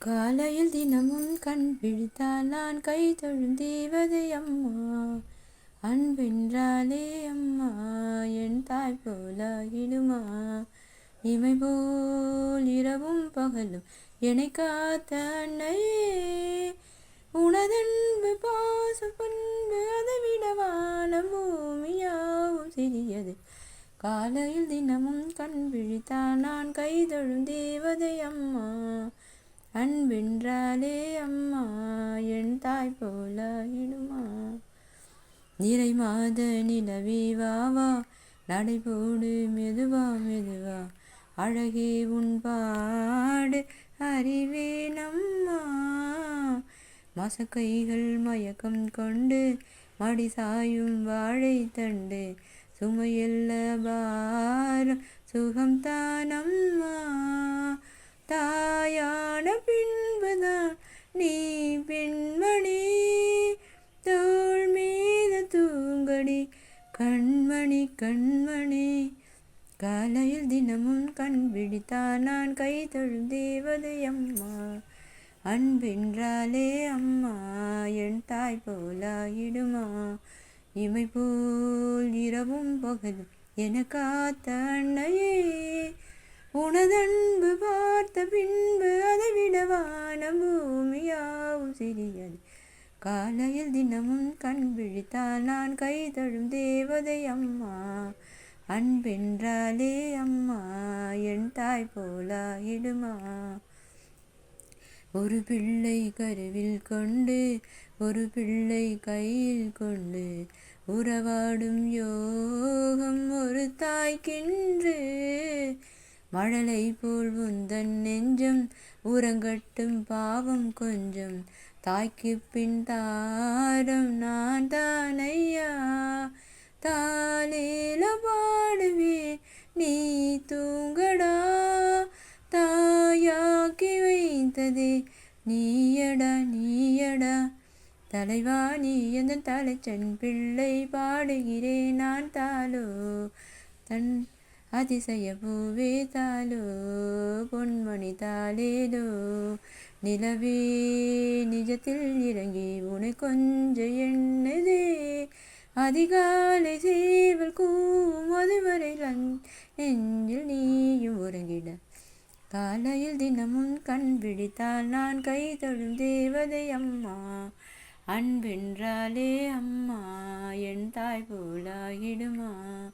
காலையில் தினமும் கண் விழித்தால் நான் கை தொழுந்தீவது அம்மா. அன்பென்றாலே அம்மா என் தாய் போலாகிடுமா. இமை போல் இரவும் பகலும் என்னை காத்த அன்னையே உனதன்பு பாசம் பண்பு அதை விடவான பூமியாவும் சிறியது. காலையில் தினமும் கண் விழித்தால் நான் கைதொழும் தேவதை அம்மா. அன்பென்றாலே அம்மா என் தாய் போலாகிடுமா நிறை மாத நிலவே வா வா. நடைபோடு மெதுவா மெதுவா. அழகே உன் பாடு அறிவே நம்மா. மசக்கைகள் மயக்கம் கொண்டு மடி சாயும் வாழை தண்டு. சுமையல்ல பாரம் சுகம்தானம்மா தானம்மா நீ பெண்மணி தோல் மீத தூங்கடி கண்மணி கண்மணி. காலையில் தினமும் கண் விழித்தான் நான் கை தொழும் தேவதை அம்மா. அன்பென்றாலே அம்மா என் தாய் போலாயிடுமா. இமை போல் இரவும் பகலும் என காத்த அன்னையே. உனதன்பு பார்த்த பின்பு அதை விடவானமோ சிறியது. காலையில் தினமும் கண் விழித்தால் நான் கை தழும் தேவதை அம்மா. அன்பென்றாலே அம்மா என் தாய் போலாயிடுமா? ஒரு பிள்ளை கருவில் கொண்டு ஒரு பிள்ளை கையில் கொண்டு உறவாடும் யோகம் ஒரு தாய்க்கின்று. மழலை போல் உந்தன் நெஞ்சம் உறங்கட்டும் பாவம் கொஞ்சம். தாய்க்கு பின் தாரம் நான் தானையா? தாலேல பாடுவேன் நீ தூங்கடா? தாயாக்கி வைத்ததே நீயடா நீயடா? தலைவா நீ எந்த தலைச்சன் பிள்ளை பாடுகிறேன் நான் தாலோ தன் அதிசய பூவே தாலோ பொன்மணி தாலேலோ நிலவே நிஜத்தில் இறங்கி உனை கொஞ்சம் எண்ணுதே. அதிகாலை சேவல் கூவும் அதுவரை நெஞ்சில் நீயும் உறங்கிட. காலையில் தினமும் கண் பிடித்தால் நான் கை தொழும் தேவதை அம்மா. அன்பென்றாலே அம்மா என் தாய் போலாகிடுமா.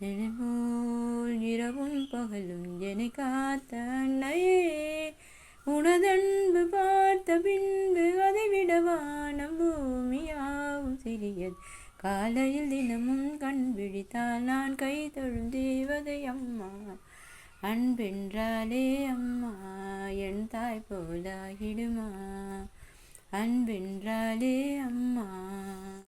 போல் இரவும் பகலும் என காத்த அன்னையே. உனதன்பு பார்த்த பின்பு அதை விடவான பூமியாவும் சிறியது. காலையில் தினமும் கண் விழித்தால் நான் கை தொழும் தேவதை அம்மா. அன்பென்றாலே அம்மா என் தாய் போலாகிடுமா? அன்பென்றாலே அம்மா.